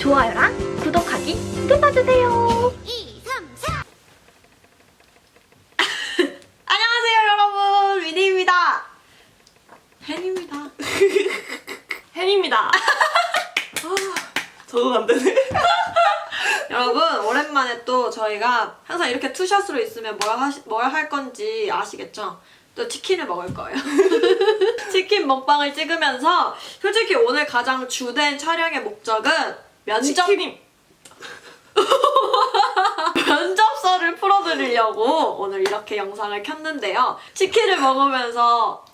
좋아요랑 구독하기 눌러주세요. 2, 3, 4. 안녕하세요 여러분 위니입니다 팬입니다 햄입니다. 아, 적응 안 되네. 여러분 오랜만에 또 저희가 항상 이렇게 투샷으로 있으면 뭘, 하시, 뭘 할 건지 아시겠죠? 또 치킨을 먹을 거예요 치킨 먹방을 찍으면서 솔직히 오늘 가장 주된 촬영의 목적은 면접 치킨이 면접서를 풀어드리려고 오늘 이렇게 영상을 켰는데요. 치킨을 먹으면서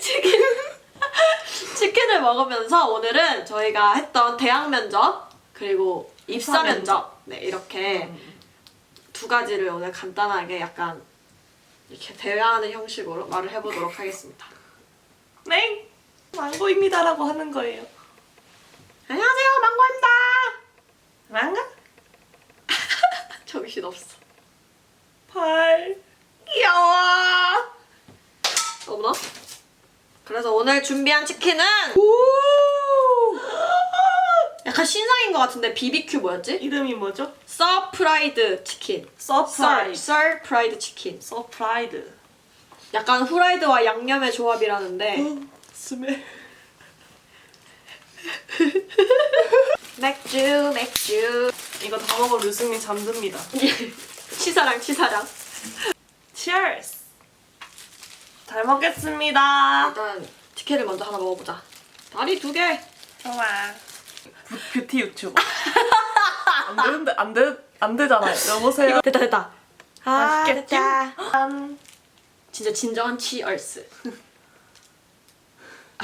치킨 치킨을 먹으면서 오늘은 저희가 했던 대학 면접 그리고 입사 입사 면접 네 이렇게 두 가지를 오늘 간단하게 약간 이렇게 대화하는 형식으로 말을 해보도록 하겠습니다. 네 망고입니다라고 하는 거예요. 안녕하세요, 망고입니다. 망가 정신 없어. 팔 귀여워. 어머나. 그래서 오늘 준비한 치킨은 약간 신상인 것 같은데 BBQ 뭐였지? 이름이 뭐죠? 서프라이드 치킨. 서, 서프라이즈. 서프라이드 치킨. 서프라이드. 약간 후라이드와 양념의 조합이라는데 스멜. 맥주 맥주 이거 다 먹으면 류승민 잠듭니다. 치사랑 치사랑 Cheers. 잘 먹겠습니다. 일단 치킨을 먼저 하나 먹어보자 다리 두 개 좋아. 뷰티 유튜버. 안 되는데 안 되, 안 되잖아요. 여보세요. 됐다 됐다 아 맛있겠지? 됐다 짠. 진짜 진정한 치얼스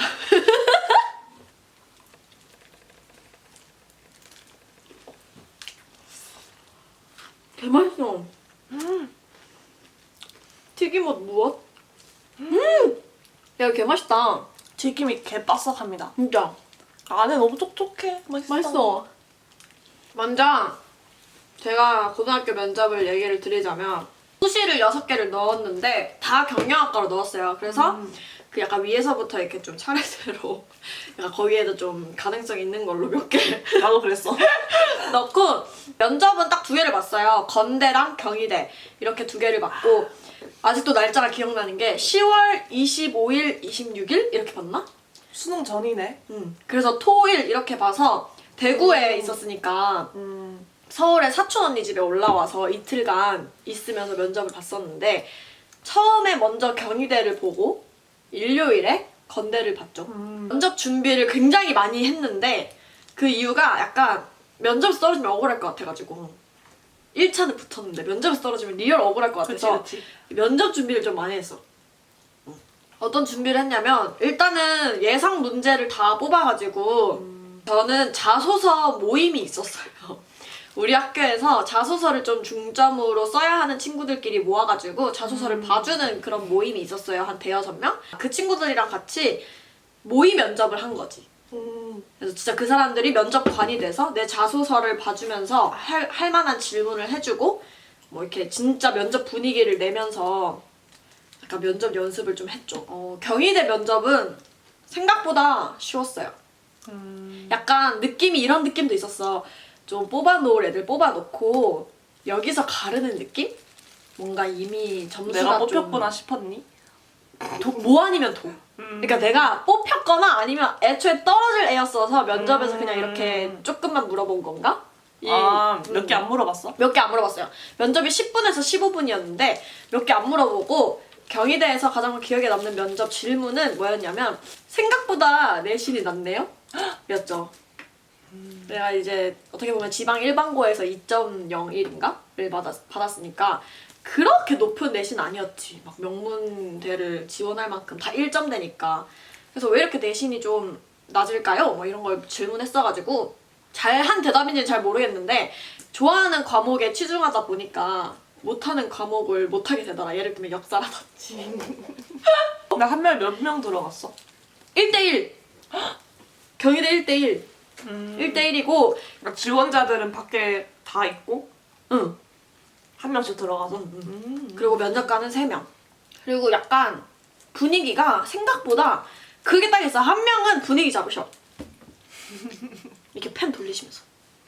개맛있어 음. 튀김옷 무엇? 음! 야 개맛있다 튀김이 개바삭합니다. 진짜 안에 너무 촉촉해. 맛있어. 맛있어 먼저 제가 고등학교 면접을 얘기를 드리자면 수시를 6개를 넣었는데 다 경영학과로 넣었어요 그래서 음. 그 약간 위에서부터 이렇게 좀 차례대로 약간 거기에도 좀 가능성 있는 걸로 몇 개 나도 그랬어. 넣고 면접은 딱 두 개를 봤어요. 건대랑 경희대 이렇게 두 개를 봤고 아직도 날짜가 기억나는 게 10월 25일, 26일 이렇게 봤나? 수능 전이네. 음. 그래서 토일 이렇게 봐서 대구에 음. 있었으니까 음. 서울에 사촌 언니 집에 올라와서 이틀간 있으면서 면접을 봤었는데 처음에 먼저 경희대를 보고 일요일에 건대를 봤죠. 음. 면접 준비를 굉장히 많이 했는데 그 이유가 약간 면접에서 떨어지면 억울할 것 같아가지고 1차는 붙었는데 면접에서 떨어지면 리얼 억울할 것 그치 같아서 그치. 면접 준비를 좀 많이 했어. 어떤 준비를 했냐면 일단은 예상 문제를 다 뽑아가지고 저는 자소서 모임이 있었어요. 우리 학교에서 자소서를 좀 중점으로 써야 하는 친구들끼리 모아가지고 자소서를 봐주는 그런 모임이 있었어요. 한 대여섯 명? 그 친구들이랑 같이 모의 면접을 한 거지. 음. 그래서 진짜 그 사람들이 면접관이 돼서 내 자소서를 봐주면서 할, 할 만한 질문을 해주고 뭐 이렇게 진짜 면접 분위기를 내면서 약간 면접 연습을 좀 했죠. 어, 경희대 면접은 생각보다 쉬웠어요. 음. 약간 느낌이 이런 느낌도 있었어. 좀 뽑아놓을 애들 뽑아놓고 여기서 가르는 느낌? 뭔가 이미 점수가 내가 좀 뽑혔구나 싶었니? 도, 뭐 아니면 도. 음. 그러니까 내가 뽑혔거나 아니면 애초에 떨어질 애였어서 면접에서 음. 그냥 이렇게 조금만 물어본 건가? 이- 아, 몇 음. 개안 물어봤어? 몇 개 안 물어봤어요. 면접이 10분에서 15분이었는데 몇 개 안 물어보고 경희대에서 가장 기억에 남는 면접 질문은 뭐였냐면 생각보다 내신이 낮네요? 였죠. 내가 이제 어떻게 보면 지방 일반고에서 2.01인가를 받았, 받았으니까 그렇게 높은 내신 아니었지. 막 명문대를 지원할 만큼 다 1점대니까. 그래서 왜 이렇게 내신이 좀 낮을까요? 뭐 이런 걸 질문했어가지고 잘한 대답인지는 잘 모르겠는데 좋아하는 과목에 치중하다 보니까 못하는 과목을 못하게 되더라. 예를 들면 역사라든지. 나 한 명 몇 명 들어갔어? 1대1! 경희대 1대1. 음. 1대1이고, 그러니까 지원자들은 밖에 다 있고 응. 한 명씩 들어가서. 음, 음. 음. 그리고 면접관은 3명. 그리고 약간 분위기가 생각보다 그게 딱 있어. 한 명은 분위기 잡으셔. 이렇게 펜 돌리시면서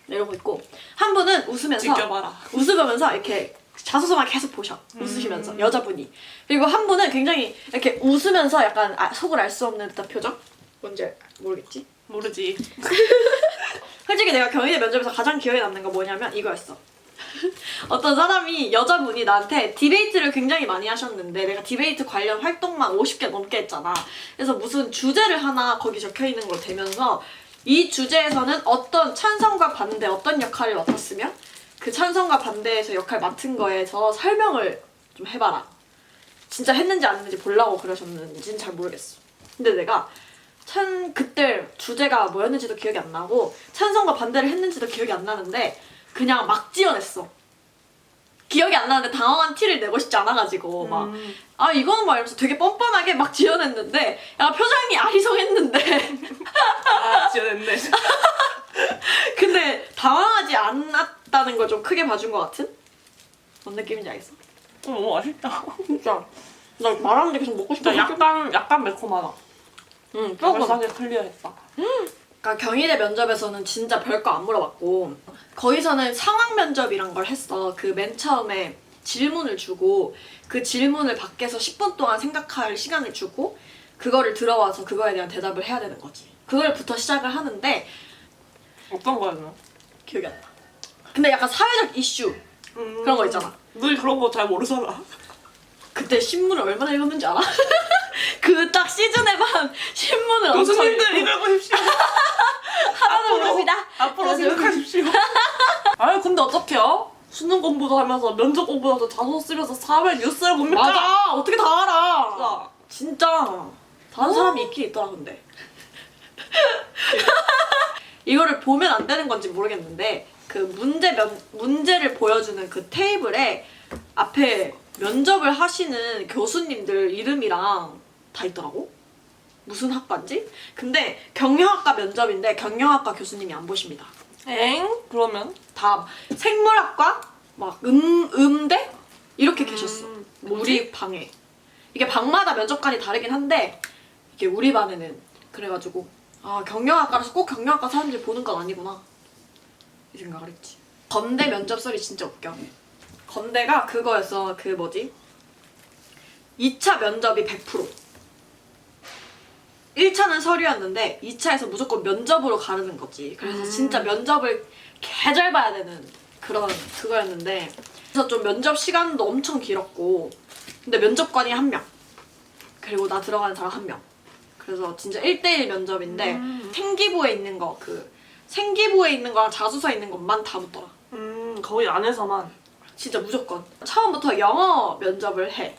이러고 있고 한 분은 웃으면서 지켜봐라. 웃으면서 이렇게 자소서만 계속 보셔 웃으시면서 여자분이 그리고 한 분은 굉장히 이렇게 웃으면서 약간 아- 속을 알 수 없는 듯한 표정 뭔지 알- 모르겠지 모르지. 솔직히 내가 경희대 면접에서 가장 기억에 남는 거 뭐냐면 이거였어. 어떤 사람이 여자분이 나한테 디베이트를 굉장히 많이 하셨는데 내가 디베이트 관련 활동만 50개 넘게 했잖아. 그래서 무슨 주제를 하나 거기 적혀 있는 걸 대면서 이 주제에서는 어떤 찬성과 반대 어떤 역할을 맡았으며 그 찬성과 반대에서 역할 맡은 거에서 설명을 좀 해봐라. 진짜 했는지 안 했는지 보려고 그러셨는지는 잘 모르겠어. 근데 내가 찬 그때 주제가 뭐였는지도 기억이 안 나고 찬성과 반대를 했는지도 기억이 안 나는데 그냥 막 지어냈어. 기억이 안 나는데 당황한 티를 내고 싶지 않아가지고 막아 음. 이거는 막 이러면서 되게 뻔뻔하게 막 지어냈는데 약간 표정이 아리송했는데 아, 지어냈네. 근데 당황하지 않았다는 걸 좀 크게 봐준 것 같은? 뭔 느낌인지 알겠어? 어, 너무 맛있다. 진짜 나 말하는데 계속 먹고. 진짜 약간 약간 매콤하다. 응, 조금. 조금하게 클리어했다. 그러니까 경희대 면접에서는 진짜 별거 안 물어봤고 거기서는 상황 면접이란 걸 했어. 그 맨 처음에 질문을 주고 그 질문을 밖에서 10분 동안 생각할 시간을 주고 그거를 들어와서 그거에 대한 대답을 해야 되는 거지. 그걸부터 시작을 하는데 어떤 거였나? 기억이 안 나. 근데 약간 사회적 이슈 그런 거 있잖아. 늘 그런 거 잘 모르잖아. 그때 신문을 얼마나 읽었는지 알아? 그 딱 시즌에만 신문을 엄청 교수님들 읽고 읽어보십시오. 하나도 앞으로, 모릅니다. 앞으로 맞아. 생각하십시오. 아니 근데 어떡해요? 수능 공부도 하면서 면접 공부도 하면서 자소 쓰면서 사회 뉴스를 봅니까? 맞아. 어떻게 다 알아? 진짜. 진짜 다른 사람이 있긴 있더라 근데 이거를 보면 안 되는 건지 모르겠는데 그 문제 면 문제를 보여주는 그 테이블에 앞에 면접을 하시는 교수님들 이름이랑 다 있더라고? 무슨 학과인지? 근데 경영학과 면접인데 경영학과 교수님이 안 보십니다. 엥? 그러면? 다 생물학과? 막 음, 음대? 이렇게 계셨어. 음, 우리 방에. 이게 방마다 면접관이 다르긴 한데 이게 우리 반에는 그래가지고 아 경영학과라서 꼭 경영학과 사람들이 보는 건 아니구나. 이 생각을 했지. 건대 면접설이 진짜 웃겨 건대가 그거였어 그 뭐지 2차 면접이 100% 1차는 서류였는데 2차에서 무조건 면접으로 가르는 거지. 그래서 진짜 면접을 개잘 봐야 되는 그런 그거였는데 그래서 좀 면접 시간도 엄청 길었고 근데 면접관이 한 명. 그리고 나 들어가는 사람 한 명. 그래서 진짜 1대1 면접인데 생기부에 있는 거 그 생기부에 있는 거랑 자소서에 있는 것만 다 묻더라. 음 거기 안에서만. 진짜 무조건. 처음부터 영어 면접을 해.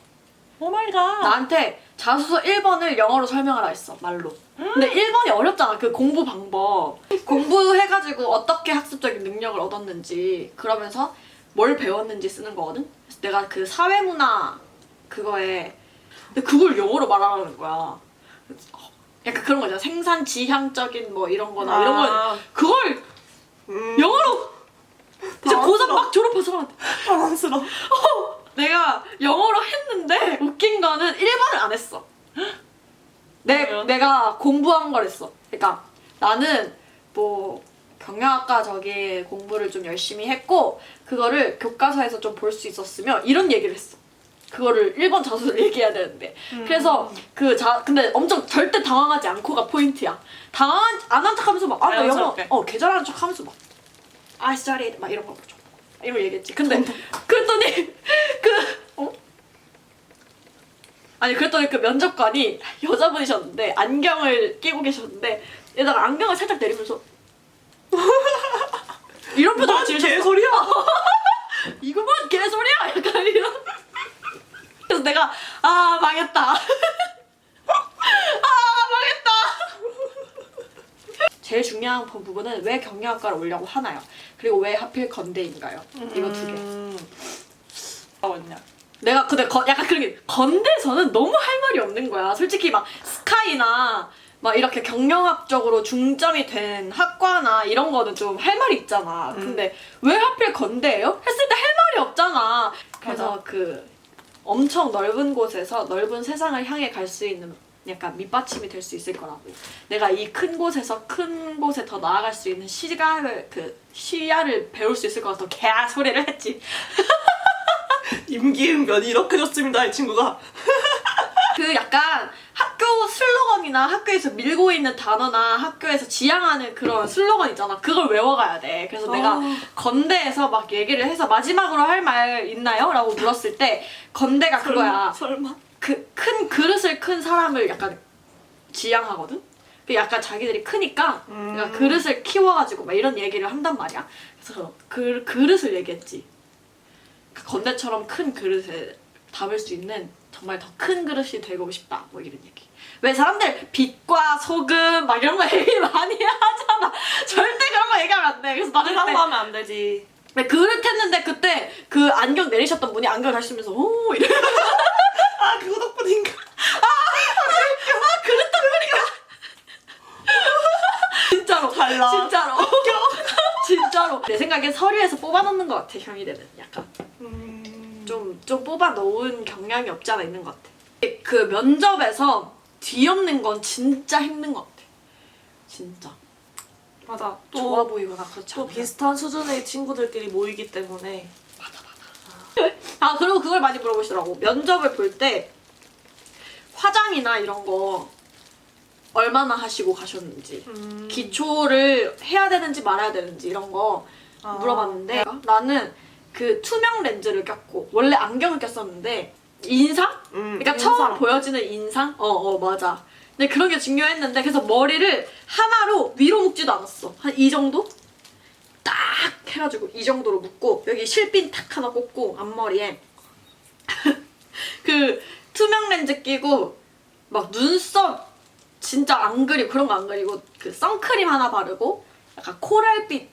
오 마이 갓. 나한테 자소서 1번을 영어로 설명하라 했어 말로 근데 1번이 어렵잖아 그 공부 방법 공부해가지고 어떻게 학습적인 능력을 얻었는지 그러면서 뭘 배웠는지 쓰는 거거든 그래서 내가 그 사회문화 그거에 근데 그걸 영어로 말하라는 거야 약간 그런 거잖아 생산 지향적인 뭐 이런 거나 이런 거 아. 그걸 음, 영어로 이제 고3 막 졸업한 사람한테 당황스러워. 내가 영어로 했는데 웃긴 거는 1번을 안 했어. 내, 그러면? 내가 공부한 걸 했어. 그러니까 나는 뭐 경영학과 저기 공부를 좀 열심히 했고 그거를 교과서에서 좀 볼 수 있었으면 이런 얘기를 했어. 그거를 1번 자소를 얘기해야 되는데 그래서 그 자 근데 엄청 절대 당황하지 않고가 포인트야. 당황 안 한 척하면서 막 아 나 영어 자연스럽게. 어 개 잘하는 척하면서 막 I studied 막 이런 거 좀. 이런 거 얘기했지. 근데 그랬더니 그 어? 아니 그랬더니 그 면접관이 여자분이셨는데 안경을 끼고 계셨는데 얘다가 안경을 살짝 내리면서 이런 표정을 뭔 지으셨어. 개소리야? 이거 뭔 개소리야? 약간 이런. 그래서 내가 아 망했다. 아. 제일 중요한 부- 부분은 왜 경영학과를 오려고 하나요? 그리고 왜 하필 건대인가요? 이거 두 개. 음. 뭐였냐? 내가 근데 거- 약간 그런 게 건대에서는 너무 할 말이 없는 거야. 솔직히 막 스카이나 막 이렇게 경영학적으로 중점이 된 학과나 이런 거는 좀 할 말이 있잖아. 근데 왜 하필 건대예요? 했을 때 할 말이 없잖아. 그래서 맞아. 그 엄청 넓은 곳에서 넓은 세상을 향해 갈 수 있는 약간 밑받침이 될 수 있을 거라고. 내가 이 큰 곳에서 큰 곳에 더 나아갈 수 있는 시각을 그 시야를 배울 수 있을 것 같아서 개 소리를 했지. 임기응변이 이렇게 좋습니다 이 친구가. 그 약간 학교 슬로건이나 학교에서 밀고 있는 단어나 학교에서 지향하는 그런 슬로건 있잖아. 그걸 외워가야 돼. 그래서 내가 아. 건대에서 막 얘기를 해서 마지막으로 할 말 있나요? 라고 물었을 때 건대가 그거야. 설마. 그 큰 그릇을 큰 사람을 약간 지향하거든? 그 약간 자기들이 크니까 음. 그러니까 그릇을 키워가지고 막 이런 얘기를 한단 말이야. 그래서 그 그릇을 얘기했지. 그 건대처럼 큰 그릇에 담을 수 있는 정말 더 큰 그릇이 되고 싶다. 뭐 이런 얘기. 왜 사람들 빛과 소금 막 이런 거 얘기 많이 하잖아. 절대 그런 거 얘기하면 안 돼. 그래서 나는 그때 하면 안 되지. 왜 그릇 했는데 그때 그 안경 내리셨던 분이 안경 다시면서 오 이래. 아 그거 덕분인가? 진짜로. 달라. 진짜로. 진짜로. 내 생각엔 서류에서 뽑아놓는 것 같아 형이들은 약간. 음. 좀 좀 뽑아 놓은 경향이 없지 않아 있는 것 같아. 그 면접에서 뒤엎는 건 진짜 힘든 것 같아. 진짜. 맞아. 또 좋아 보이거나 그렇지 또 않아 비슷한 수준의 친구들끼리 모이기 때문에 아 그리고 그걸 많이 물어보시더라고 면접을 볼 때 화장이나 이런 거 얼마나 하시고 가셨는지 음. 기초를 해야 되는지 말아야 되는지 이런 거 아. 물어봤는데 나는 그 투명 렌즈를 꼈고 원래 안경을 꼈었는데 인상? 음, 그러니까 인상. 처음 보여지는 인상? 어, 어, 맞아. 근데 그런 게 중요했는데 그래서 머리를 하나로 위로 묶지도 않았어. 한 이 정도? 딱 해가지고 이 정도로 묶고 여기 실핀 탁 하나 꽂고 앞머리에 그 투명 렌즈 끼고 막 눈썹 진짜 안 그리고 그런 거 안 그리고 그 선크림 하나 바르고 약간 코랄빛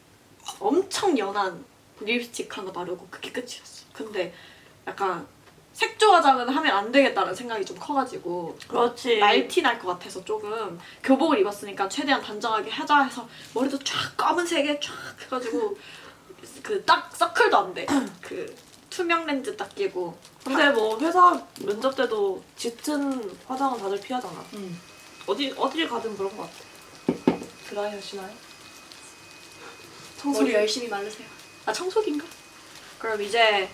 엄청 연한 립스틱 하나 바르고 그게 끝이었어. 근데 약간 색조 화장은 하면 안 되겠다는 생각이 좀 커가지고 그렇지. 말티 날 것 같아서 조금 교복을 입었으니까 최대한 단정하게 하자 해서 머리도 쫙 검은색에 쫙 해가지고 그 딱 서클도 안 돼. 그 투명 렌즈 딱 끼고 근데 뭐 회사 면접 때도 짙은 화장은 다들 피하잖아. 음. 어디 어딜 가든 그런 것 같아. 드라이 하시나요? 머리 열심히 말르세요. 아 청소기인가? 그럼 이제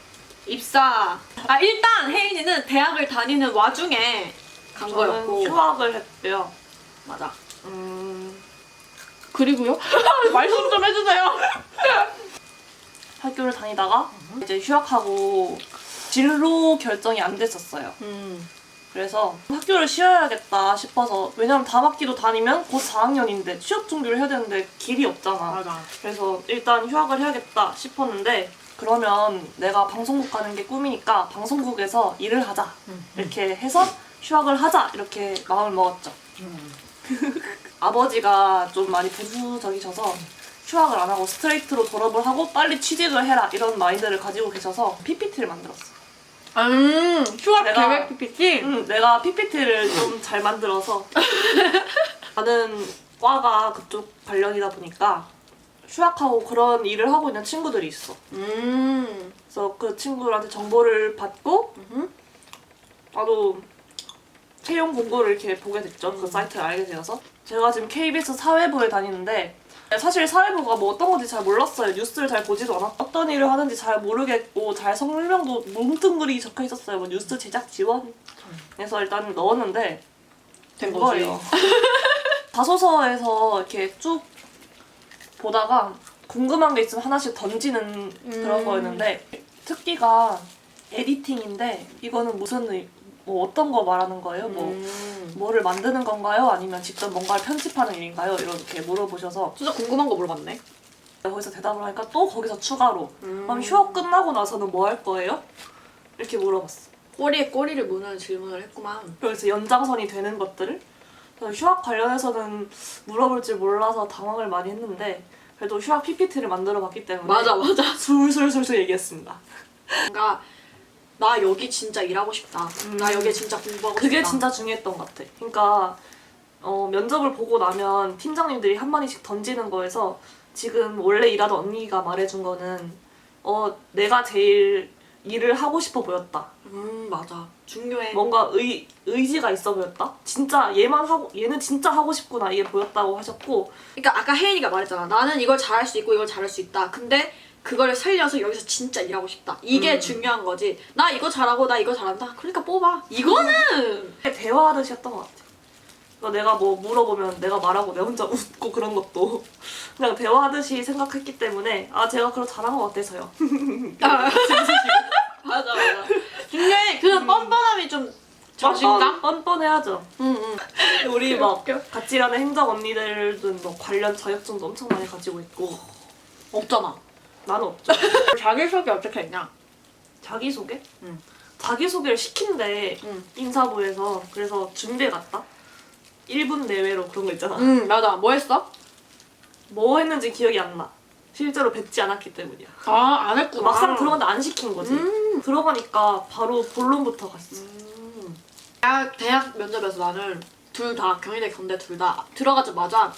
입사. 아 일단 혜인이는 대학을 다니는 와중에 간 저는 거였고. 휴학을 했대요. 맞아. 음, 그리고요? 말씀 좀 해주세요. 학교를 다니다가 이제 휴학하고 진로 결정이 안 됐었어요. 음. 그래서 학교를 쉬어야겠다 싶어서 왜냐면 다음 학기도 다니면 곧 4학년인데 취업 준비를 해야 되는데 길이 없잖아. 맞아. 그래서 일단 휴학을 해야겠다 싶었는데 그러면 내가 방송국 가는 게 꿈이니까 방송국에서 일을 하자 이렇게 해서 휴학을 하자 이렇게 마음을 먹었죠. 아버지가 좀 많이 보수적이셔서 휴학을 안 하고 스트레이트로 졸업을 하고 빨리 취직을 해라 이런 마인드를 가지고 계셔서 PPT를 만들었어. 음, 휴학 내가- 계획 PPT? 응, 내가 PPT를 좀 잘 만들어서 나는 과가 그쪽 관련이다 보니까 휴학하고 그런 일을 하고 있는 친구들이 있어. 음. 그래서 그 친구들한테 정보를 받고 음. 나도 채용 공고를 이렇게 보게 됐죠. 그 사이트를 알게 되어서 제가 지금 KBS 사회부에 다니는데 사실 사회부가 뭐 어떤 건지 잘 몰랐어요. 뉴스를 잘 보지도 않았고 어떤 일을 하는지 잘 모르겠고 잘 설명도 뭉뚱그리 적혀 있었어요. 뭐 뉴스 제작 지원. 그래서 일단 넣었는데 된. 거예요. 자소서에서 이렇게 쭉 보다가 궁금한 게 있으면 하나씩 던지는 그런 음. 거였는데 특기가 에디팅인데 이거는 무슨 의- 뭐 어떤 거 말하는 거예요? 뭐 음. 뭐를 만드는 건가요? 아니면 직접 뭔가를 편집하는 일인가요? 이렇게 물어보셔서 진짜 궁금한 거 물어봤네. 거기서 대답을 하니까 또 거기서 추가로 음. 그럼 휴학 끝나고 나서는 뭐 할 거예요? 이렇게 물어봤어. 꼬리에 꼬리를 무는 질문을 했구만. 그래서 연장선이 되는 것들을 그래서 휴학 관련해서는 물어볼 줄 몰라서 당황을 많이 했는데 그래도 휴학 PPT를 만들어 봤기 때문에 맞아, 맞아. 술술술술 얘기했습니다. 뭔가 나 여기 진짜 일하고 싶다. 나 여기 진짜 공부하고 그게 싶다. 진짜 중요했던 것 같아. 그러니까 어, 면접을 보고 나면 팀장님들이 한 마디씩 던지는 거에서 지금 원래 일하던 언니가 말해준 거는 어 내가 제일 일을 하고 싶어 보였다. 음 맞아 중요해 뭔가 의, 의지가 있어 보였다. 진짜 얘만 하고 얘는 진짜 하고 싶구나 이게 보였다고 하셨고 그러니까 아까 혜인이가 말했잖아 나는 이걸 잘할 수 있고 이걸 잘할 수 있다 근데 그거를 살려서 여기서 진짜 일하고 싶다 이게 음. 중요한 거지 나 이거 잘하고 나 이거 잘한다 그러니까 뽑아 이거는 대화하듯이 했던 것 같아. 그러니까 내가 뭐 물어보면 내가 말하고 내 혼자 웃고 그런 것도 그냥 대화하듯이 생각했기 때문에 아 제가 그걸 잘한 것 같아서요. 맞아 맞아 중요해 그 뻔뻔함이 좀 자신감? 뻔, 뻔뻔해야죠. 응 응 우리 막. 같이 가는 행정 언니들은 뭐 관련 자격증도 엄청 많이 가지고 있고 없잖아 나는 없죠. 자기소개 어떻게 했냐 자기소개? 응. 자기소개를 시킨대 응. 인사부에서 그래서 준비해 갔다. 1분 내외로 그런 거 있잖아. 응 맞아 뭐 했어? 뭐 했는지 기억이 안 나. 실제로 뵙지 않았기 때문이야. 아 안 했구나 막상 들어갔는데 안 시킨 거지. 음. 들어가니까 바로 본론부터 갔어. 음. 대학, 대학 면접에서 나는 둘 다 경희대 경대 둘 다 들어가자마자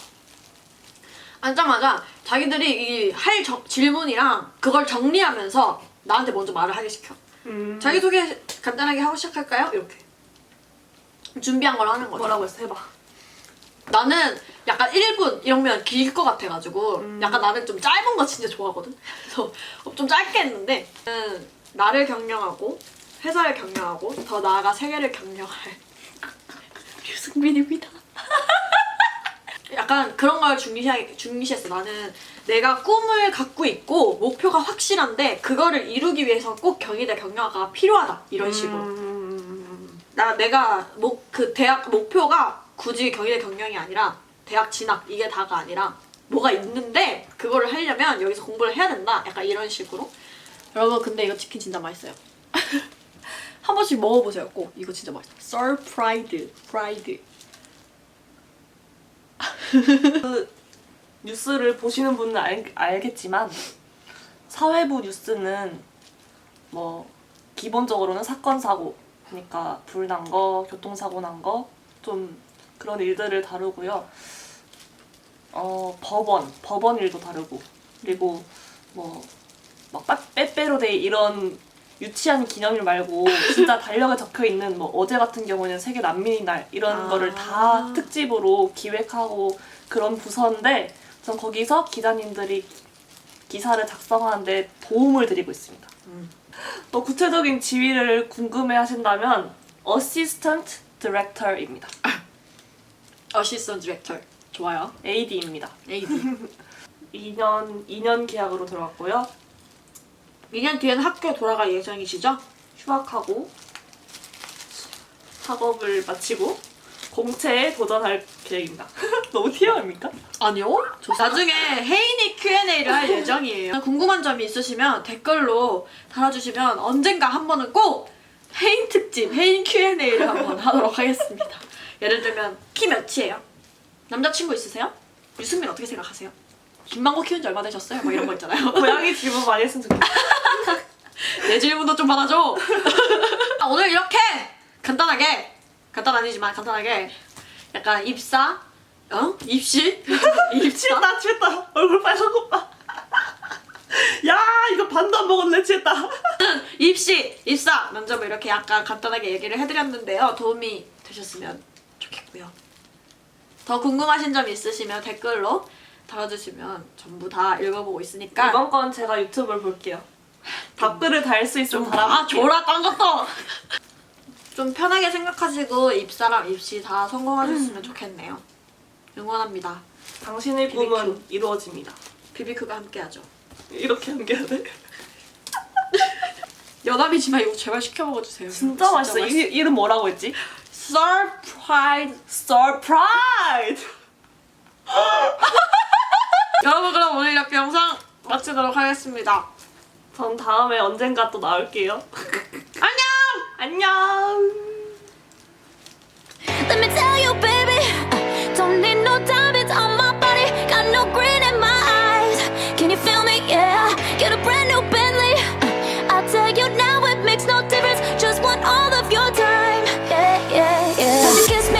앉자마자 자기들이 이 할 질문이랑 그걸 정리하면서 나한테 먼저 말을 하게 시켜. 음. 자기소개 간단하게 하고 시작할까요? 이렇게. 준비한 걸 하는 거죠. 뭐라고 했어? 해봐. 나는 약간 1분 이러면 길 것 같아가지고 음. 약간 나는 좀 짧은 거 진짜 좋아하거든. 그래서 좀 짧게 했는데 음, 나를 경영하고 회사를 경영하고 더 나아가 세계를 경영할 류승민입니다. 약간 그런 걸 중시하, 중시했어. 나는 내가 꿈을 갖고 있고 목표가 확실한데 그거를 이루기 위해서 꼭 경희대 경영학과가 필요하다 이런 식으로. 음. 나 내가 목 그 대학 목표가 굳이 경희대 경영이 아니라 대학 진학 이게 다가 아니라 뭐가 있는데 그거를 하려면 여기서 공부를 해야 된다. 약간 이런 식으로. 여러분 근데 이거 치킨 진짜 맛있어요. 한 번씩 먹어보세요. 꼭 이거 진짜 맛있어. 서프라이드 프라이드. 그 뉴스를 보시는 분은 알, 알겠지만 사회부 뉴스는 뭐 기본적으로는 사건 사고 그러니까 불 난 거, 교통사고 난 거 좀 그런 일들을 다루고요. 어 법원, 법원 일도 다루고 그리고 뭐 막 빼빼로데이 이런 유치한 기념일 말고 진짜 달력에 적혀 있는 뭐 어제 같은 경우에는 세계 난민의 날 이런 아. 거를 다 특집으로 기획하고 그런 부서인데 전 거기서 기자님들이 기사를 작성하는데 도움을 드리고 있습니다. 음. 또 구체적인 지위를 궁금해 하신다면 어시스턴트 디렉터입니다. 어시스턴 디렉터. 좋아요. AD입니다. AD. 2년 2년 계약으로 들어갔고요. 2년 뒤에는 학교 돌아갈 예정이시죠? 휴학하고 학업을 마치고 공채에 도전할 계획입니다. 너무 티어입니까? 아니요. 저 나중에 혜인이 Q&A를 할 예정이에요. 궁금한 점이 있으시면 댓글로 달아주시면 언젠가 한 번은 꼭 혜인 특집, 혜인 Q&A를 한번 하도록 하겠습니다. 예를 들면 키 몇이에요? 남자친구 있으세요? 유승민 어떻게 생각하세요? 김만고 키운 지 얼마 되셨어요? 뭐 이런 거 있잖아요. 고양이 질문 많이 했으면 좋겠다. 내 질문도 좀 받아줘. 아, 오늘 이렇게 간단하게 간단 아니지만 간단하게 약간 입사, 어? 입시, 입사. 취했다 취했다 얼굴 빨간 것 봐. 야 이거 반도 안 먹었네 취했다. 입시, 입사 면접을 이렇게 약간 간단하게 얘기를 해드렸는데요. 도움이 되셨으면 좋겠고요. 더 궁금하신 점 있으시면 댓글로 달아주시면 전부 다 읽어보고 있으니까 이번 건 제가 유튜브를 볼게요. 답글을 달 수 있으면 좀 달아볼게요. 아, 줘라 딴 것도 좀 편하게 생각하시고 입사랑 입시 다 성공하셨으면 좋겠네요. 응원합니다. 당신의. 꿈은 이루어집니다. 비비크가 함께하죠. 이렇게 연기해야 돼? 여담이지만 이거 제발 시켜 먹어주세요. 진짜 맛있어. 이, 이름 뭐라고 했지? 서프라이즈. Surprise! 여러분 그럼 오늘 이렇게 영상 마치도록 하겠습니다. 전 다음에 언젠가 또 나올게요. 안녕. 안녕! Let me tell you, baby, I don't need no diamonds on my